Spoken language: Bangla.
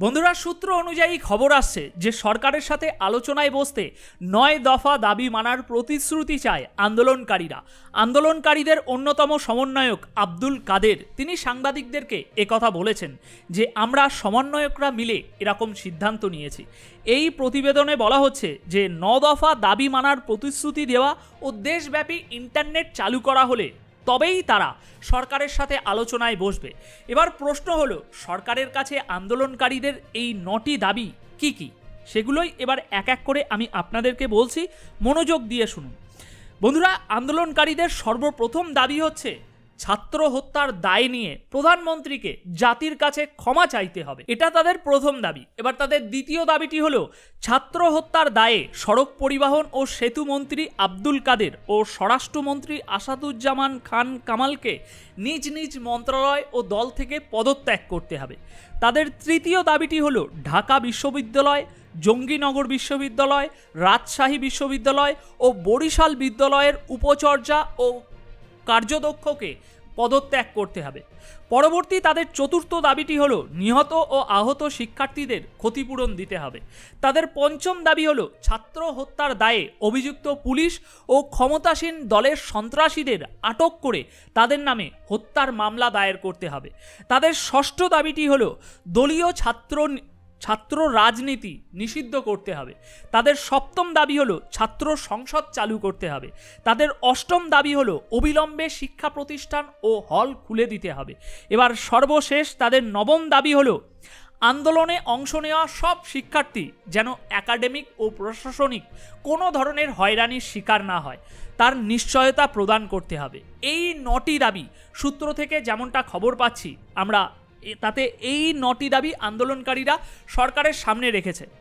বন্ধুরা, সূত্র অনুযায়ী খবর আসছে যে সরকারের সাথে আলোচনায় বসতে নয় দফা দাবি মানার প্রতিশ্রুতি চায় আন্দোলনকারীরা। আন্দোলনকারীদের অন্যতম সমন্বয়ক আব্দুল কাদের। তিনি সাংবাদিকদেরকে একথা বলেছেন যে, আমরা সমন্বয়করা মিলে এরকম সিদ্ধান্ত নিয়েছি। এই প্রতিবেদনে বলা হচ্ছে যে ন দফা দাবি মানার প্রতিশ্রুতি দেওয়া ও দেশব্যাপী ইন্টারনেট চালু করা হলে তবেই তারা সরকারের সাথে আলোচনায় বসবে। এবার প্রশ্ন হলো, সরকারের কাছে আন্দোলনকারীদের এই নটি দাবি কি কি? সেগুলোই এবার এক এক করে আমি আপনাদেরকে বলছি। মনোযোগ দিয়ে শুনুন। বন্ধুরা, আন্দোলনকারীদের সর্বপ্রথম দাবি হচ্ছে ছাত্র হত্যার দায় নিয়ে প্রধানমন্ত্রীকে জাতির কাছে ক্ষমা চাইতে হবে। এটা তাদের প্রথম দাবি। এবার তাদের দ্বিতীয় দাবিটি হলো, ছাত্র হত্যার দায়ে সড়ক পরিবহন ও সেতু মন্ত্রী আব্দুল কাদের ও স্বরাষ্ট্রমন্ত্রী আসাদুজ্জামান খান কামালকে নিজ নিজ মন্ত্রণালয় ও দল থেকে পদত্যাগ করতে হবে। তাদের তৃতীয় দাবিটি হলো, ঢাকা বিশ্ববিদ্যালয়, জঙ্গিনগর বিশ্ববিদ্যালয়, রাজশাহী বিশ্ববিদ্যালয় ও বরিশাল বিদ্যালয়ের উপচর্যা ও কার্যদক্ষকে পদত্যাগ করতে হবে। পরবর্তী তাদের চতুর্থ দাবিটি হলো, নিহত ও আহত শিক্ষার্থীদের ক্ষতিপূরণ দিতে হবে। তাদের পঞ্চম দাবি হলো, ছাত্র হত্যার দায়ে অভিযুক্ত পুলিশ ও ক্ষমতাসীন দলের সন্ত্রাসীদের আটক করে তাদের নামে হত্যার মামলা দায়ের করতে হবে। তাদের ষষ্ঠ দাবিটি হলো, দলীয় ছাত্র ছাত্র রাজনীতি নিষিদ্ধ করতে হবে। তাদের সপ্তম দাবি হলো ছাত্র সংসদ চালু করতে হবে। তাদের অষ্টম দাবি হলো অবিলম্বে শিক্ষা প্রতিষ্ঠান ও হল খুলে দিতে হবে। এবার সর্বশেষ তাদের নবম দাবি হলো আন্দোলনে অংশ নেওয়া সব শিক্ষার্থী যেন একাডেমিক ও প্রশাসনিক কোনো ধরনের হয়রানির শিকার না হয়। তার নিশ্চয়তা প্রদান করতে হবে। এই নটি দাবি সূত্র থেকে যেমনটা খবর পাচ্ছি, আমরা তাতে এই নটি দাবি আন্দোলনকারীরা সরকারের সামনে রেখেছে।